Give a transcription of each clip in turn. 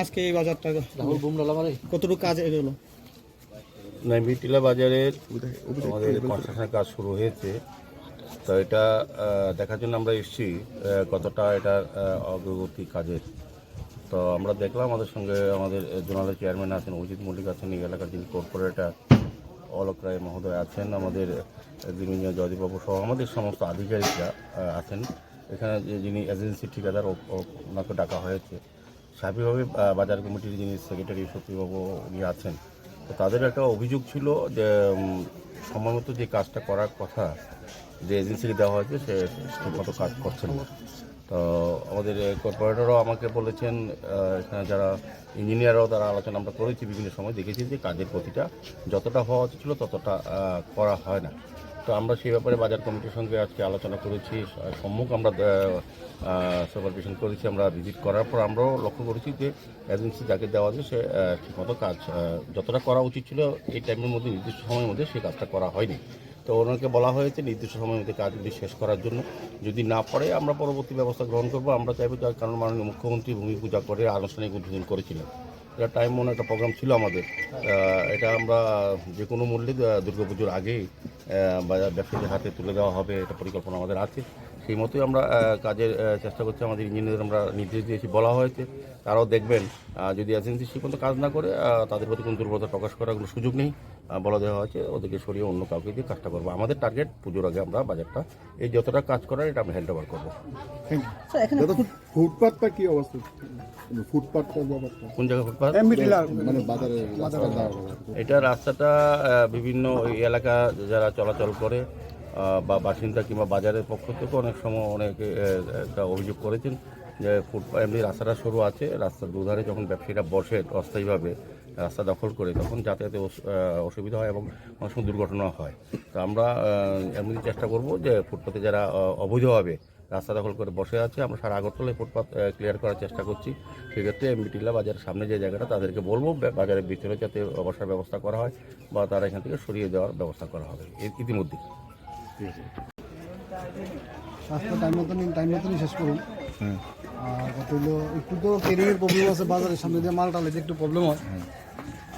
আজকে এই বাজারটা। কতটুকু কাজ এগোলো? নাইমিটিলা বাজারের আমাদের কনস্ট্রাকশনের কাজ শুরু হয়েছে। তো এটা দেখার জন্য আমরা এসেছি কতটা এটার অগ্রগতি কাজের। তো আমরা দেখলাম আমাদের সঙ্গে আমাদের জোনালের চেয়ারম্যান আছেন অজিত মল্লিক আছেন এই এলাকার যিনি কর্পোরেটর অলোক রায় মহোদয় আছেন আমাদের একজন জয়দীপবাবু সহ আমাদের সমস্ত আধিকারিকরা আছেন। এখানে যে যিনি এজেন্সি ঠিকাদার ওনাকে ডাকা হয়েছে। স্বাভাবিকভাবে বাজার কমিটির যিনি সেক্রেটারি সত্যিবাবু উনি আছেন, তো তাদের একটা অভিযোগ ছিল যে সময় যে কাজটা করার কথা যে এজেন্সিকে দেওয়া হয়েছে, সে ঠিকমতো কাজ করছেন না। তো আমাদের কর্পোরেটরও আমাকে বলেছেন এখানে যারা ইঞ্জিনিয়াররাও তারা আলোচনা আমরা করেছি, বিভিন্ন সময় দেখেছি যে কাজের গতিটা যতটা হওয়া উচিত ছিল ততটা করা হয় না। তো আমরা সেই ব্যাপারে বাজার কমিটির সঙ্গে আজকে আলোচনা করেছি। সম্মুখ আমরা সুপারভিশন করেছি আমরা ভিজিট করার পর আমরাও লক্ষ্য করেছি যে এজেন্সি যাকে দেওয়া আছে সে ঠিকমতো কাজ যতটা করা উচিত ছিল এই টাইমের মধ্যে, নির্দিষ্ট সময়ের মধ্যে সেই কাজটা করা হয়নি। তো ওনাকে বলা হয়েছে নির্দিষ্ট সময়ের মধ্যে কাজগুলি শেষ করার জন্য। যদি না পারে আমরা পরবর্তী ব্যবস্থা গ্রহণ করব। আমরা চাইব কারণ মাননীয় মুখ্যমন্ত্রী ভূমি পূজা করে আনুষ্ঠানিক উদ্বোধন করেছিলেন। এটা টাইম মনে একটা প্রোগ্রাম ছিল আমাদের। এটা আমরা যে কোনো মূল্যে দুর্গাপুজোর আগেই ব্যবসায়ীদের হাতে তুলে দেওয়া হবে, এটা পরিকল্পনা আমাদের আছে। সেই মতোই আমরা কাজের চেষ্টা করছি আমাদের ইঞ্জিনিয়ার আমরা নির্দেশ দিয়েছি বলা হয়েছে। তারাও দেখবেন যদি এজেন্সি সেই মতো কাজ না করে তাদের প্রতি কোনো দুর্বলতা প্রকাশ করার কোনো সুযোগ নেই বলা দেওয়া হয়েছে ওদেরকে সরিয়ে অন্য কাউকে দিয়ে কাজটা করব। আমাদের টার্গেট পুজোর আগে আমরা বাজারটা এই যতটা কাজ করার এটা আমরা হ্যান্ড ওভার করব। ফুটপাথটা কি অবস্থা? ফুটপাথটা কোন জায়গায় ফুটপাথ মানে বাজারে এটা রাস্তাটা বিভিন্ন ওই এলাকা যারা চলাচল করে বা বাসিন্দা কিংবা বাজারের পক্ষ থেকে অনেক সময় অনেকে একটা অভিযোগ করেছেন যে ফুটপাথ এমনি রাস্তাটা সরু আছে, রাস্তার দুধারে যখন ব্যবসায়ীরা বসে অস্থায়ীভাবে রাস্তা দখল করে, তখন যাতায়াতে অসুবিধা হয় এবং অনেক সময় দুর্ঘটনা হয়। তো আমরা এমনি চেষ্টা করব যে ফুটপাতে যারা অবৈধভাবে রাস্তা দখল করে বসে আছে, আমরা সারা আগরতলায় ফুটপাথ ক্লিয়ার করার চেষ্টা করছি। সেক্ষেত্রে এমবিটিলা বাজারের সামনে যে জায়গাটা, তাদেরকে বলব বাজারের ভিতরে যাতে বসার ব্যবস্থা করা হয় বা তারা এখান থেকে সরিয়ে দেওয়ার ব্যবস্থা করা হবে। ই- ইতিমধ্যে কাজটা টাইম মতো নিন টাইম মতনই শেষ করুন। আর কত হলো একটু তো কেরিংয়ের প্রবলেম আছে বাজারের সামনে দিয়ে মাল টালে যে একটু প্রবলেম হয়।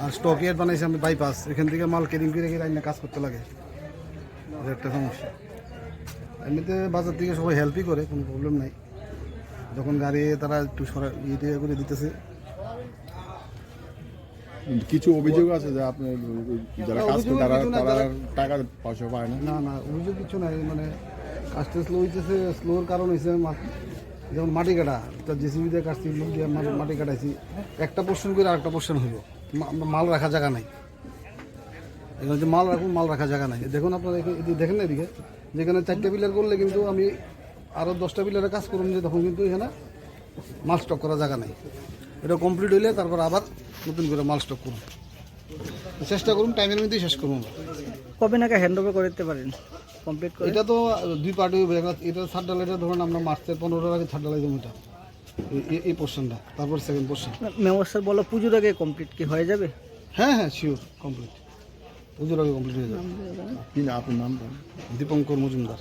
আর স্টক ইয়ার্ড বানাইছি আমি বাইপাস এখান থেকে মাল কেরিং করে রেখে আইনে কাজ করতে লাগে। একটা সমস্যা। এমনিতে বাজার থেকে সবাই হেল্পই করে কোনো প্রবলেম নাই। যখন গাড়ি তারা একটু সরা ইয়ে করে দিতেছে কিছু অভিযোগ আছে যে আপনি যারা কাজ করে তারা তারা টাকা পয়সা পায় না? না না অভিযোগ কিছু নাই মানে কাজটা স্লো হইতেছে স্লোর কারণ হয়েছে যেমন মাটি কাটা একটা জেসিবি দিয়ে কাটছি লোক দিয়ে মাটি কাটাইছি একটা পোর্শন করে আরেকটা পোর্শন হইল মা- মাল রাখার জায়গা নাই। এখানে যে মাল রাখুন মাল রাখার জায়গা নাই। দেখুন আপনারা দেখেন না এদিকে? যেখানে চারটে পিলার করলে কিন্তু আমি আরও দশটা পিলারে কাজ করুন যে তখন কিন্তু এখানে মাল স্টক করার জায়গা নাই। এটা কমপ্লিট হইলে তারপর আবার নতুন করে মাল স্টক করুন। চেষ্টা করুন টাইমের মধ্যেই শেষ করুন। কবে নাকি হ্যান্ড ওভার করে দিতে পারেন? কমপ্লিট করে? এটা তো দুই পার্টি এটা থার্ড ডালাইটা ধরুন আমরা মার্চের পনেরোটার আগে থার্ড ডালাই জমিটা এই পোর্শনটা তারপর সেকেন্ড পোর্শন মেম্বার স্যার বলো পুজোর আগে কমপ্লিট কি হয়ে যাবে? হ্যাঁ হ্যাঁ শিওর কমপ্লিট পুজোর আগে কমপ্লিট হয়ে যাবে। কি আপনার নাম দীপঙ্কর মজুমদার।